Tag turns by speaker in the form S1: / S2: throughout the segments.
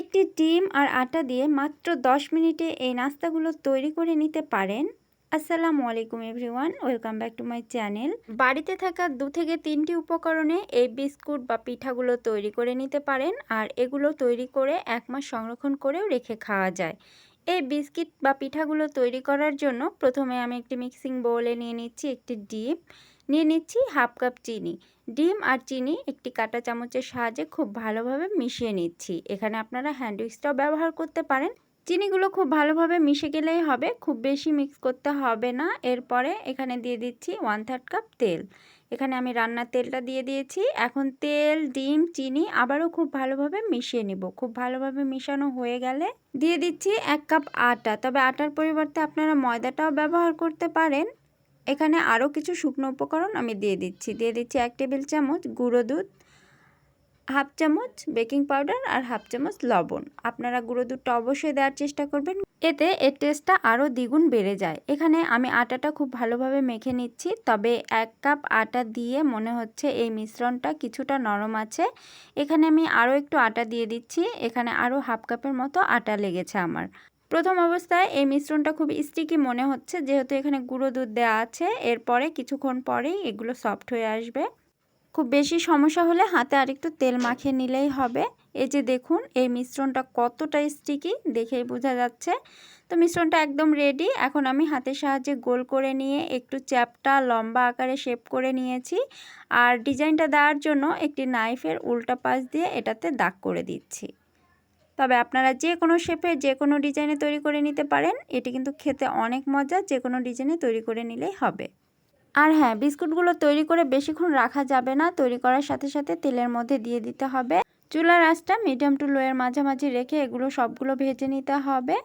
S1: একটি ডিম আর আটা দিয়ে মাত্র 10 মিনিটে এই নাস্তাগুলো তৈরি করে নিতে পারেন। আসসালামু আলাইকুম everyone, welcome back to my channel. বাড়িতে থাকা দু থেকে তিনটি উপকরণে এই বিস্কুট বা পিঠাগুলো তৈরি করে নিতে পারেন, আর এগুলো তৈরি করে এক মাস সংরক্ষণ করেও রেখে খাওয়া যায়। এই বিস্কিট বা পিঠাগুলো তৈরি করার জন্য প্রথমে আমি একটি মিক্সিং বোলে নিয়ে নিচ্ছি একটি ডিম। নিয়ে নিচ্ছি হাফ কাপ চিনি। ডিম আর চিনি একটি কাঁটা চামচের সাহায্যে খুব ভালোভাবে মিশিয়ে নিচ্ছি। এখানে আপনারা হ্যান্ড উইক্সটাও ব্যবহার করতে পারেন। চিনিগুলো খুব ভালোভাবে মিশে গেলেই হবে। খুব বেশি মিক্স করতে হবে না। এরপরে এখানে দিয়ে দিচ্ছি ওয়ান থার্ড কাপ তেল। এখানে আমি রান্নার তেলটা দিয়ে দিয়েছি। এখন তেল, ডিম, চিনি আবারও খুব ভালোভাবে মিশিয়ে নিব। খুব ভালোভাবে মিশানো হয়ে গেলে দিয়ে দিচ্ছি এক কাপ আটা। তবে আটার পরিবর্তে আপনারা ময়দাটাও ব্যবহার করতে পারেন। এখানে আরও কিছু শুকনো উপকরণ আমি দিয়ে দিচ্ছি। দিয়ে দিচ্ছি এক টেবিল চামচ গুঁড়ো দুধ হাফ চামচ বেকিং পাউডার আর হাফ চামচ লবণ। আপনারা গুঁড়ো দুধটা অবশ্যই দেওয়ার চেষ্টা করবেন। এতে এর টেস্টটা আরও দ্বিগুণ বেড়ে যায়। এখানে আমি আটাটা খুব ভালোভাবে মেখে নিচ্ছি, তবে এক কাপ আটা দিয়ে মনে হচ্ছে এই মিশ্রণটা কিছুটা নরম আছে। এখানে আমি আরও একটু আটা দিয়ে দিচ্ছি। এখানে আরও হাফ কাপের মতো আটা লেগেছে আমার। প্রথম অবস্থায় এই মিশ্রণটা খুব স্টিকি মনে হচ্ছে, যেহেতু এখানে গুঁড়ো দুধ দেওয়া আছে। এরপরে কিছুক্ষণ পরেই এগুলো সফট হয়ে আসবে। খুব বেশি সমস্যা হলে হাতে আরেকটু তেল মাখিয়ে নিলেই হবে। এই যে দেখুন, এই মিশ্রণটা কতটা স্টিকি দেখেই বোঝা যাচ্ছে। তো মিশ্রণটা একদম রেডি এখন আমি হাতের সাহায্যে গোল করে নিয়ে একটু চ্যাপটা লম্বা আকারে শেপ করে নিয়েছি। আর ডিজাইনটা দেওয়ার জন্য একটি নাইফের উল্টা পাশ দিয়ে এটাতে দাগ করে দিচ্ছি। তবে আপনারা যে কোনো শেপে যে কোনো ডিজাইনে তৈরি করে নিতে পারেন। এটি কিন্তু খেতে অনেক মজা, যে কোনো ডিজাইনে তৈরি করে নিলেই হবে। আর হ্যাঁ বিস্কুটগুলো তৈরি করে বেশিক্ষণ রাখা যাবে না। তৈরি করার সাথে সাথে তেলের মধ্যে দিয়ে দিতে হবে। চুলার আঁচটা মিডিয়াম টু লোয়ের মাঝামাঝি রেখে এগুলো সবগুলো ভেজে নিতে হবে।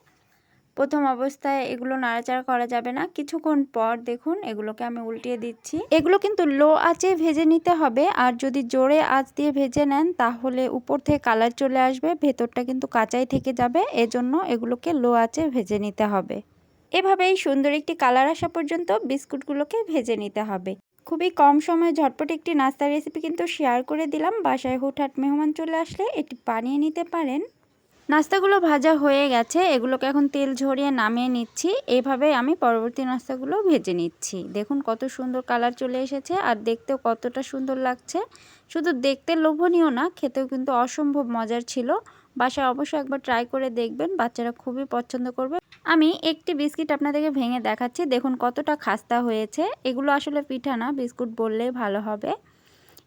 S1: প্রথম অবস্থায় এগুলো নাড়াচাড়া করা যাবে না। কিছুক্ষণ পর দেখুন এগুলোকে আমি উল্টিয়ে দিচ্ছি। এগুলো কিন্তু লো আঁচে ভেজে নিতে হবে। আর যদি জোরে আঁচ দিয়ে ভেজে নেন, তাহলে উপর থেকে কালার চলে আসবে। ভেতরটা কিন্তু কাঁচাই থেকে যাবে। এজন্য এগুলোকে লো আঁচে ভেজে নিতে হবে। এভাবেই সুন্দর একটি কালার আসা পর্যন্ত বিস্কুটগুলোকে ভেজে নিতে হবে। খুবই কম সময়ে ঝটপট একটি নাস্তার রেসিপি কিন্তু শেয়ার করে দিলাম। বাসায় হুটহাট মেহমান চলে আসলে এটি বানিয়ে নিতে পারেন। নাস্তাগুলো ভাজা হয়ে গেছে। এগুলোকে এখন তেল ঝরিয়ে নামিয়ে নিচ্ছি। এইভাবে আমি পরবর্তী নাস্তাগুলো ভেজে নিচ্ছি। দেখুন কত সুন্দর কালার চলে এসেছে আর দেখতেও কতটা সুন্দর লাগছে। শুধু দেখতে লোভনীয় না, খেতেও কিন্তু অসম্ভব মজার ছিল। বাসায় অবশ্যই একবার ট্রাই করে দেখবেন, বাচ্চারা খুবই পছন্দ করবে। আমি একটি বিস্কিট আপনাদেরকে ভেঙে দেখাচ্ছি, দেখুন কতটা খাস্তা হয়েছে। এগুলো আসলে পিঠা না, বিস্কুট বললেই ভালো হবে।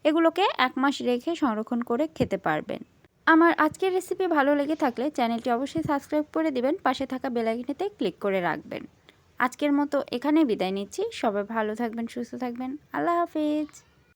S1: এগুলোকে এক মাস রেখে সংরক্ষণ করে খেতে পারবেন। আমার আজকের রেসিপি ভালো লেগে থাকলে চ্যানেলটি অবশ্যই সাবস্ক্রাইব করে দিবেন, পাশে থাকা বেলাইকনিতে ক্লিক করে রাখবেন। আজকের মতো এখানে বিদায় নিচ্ছি, সবাই ভালো থাকবেন, সুস্থ থাকবেন, আল্লাহ হাফিজ।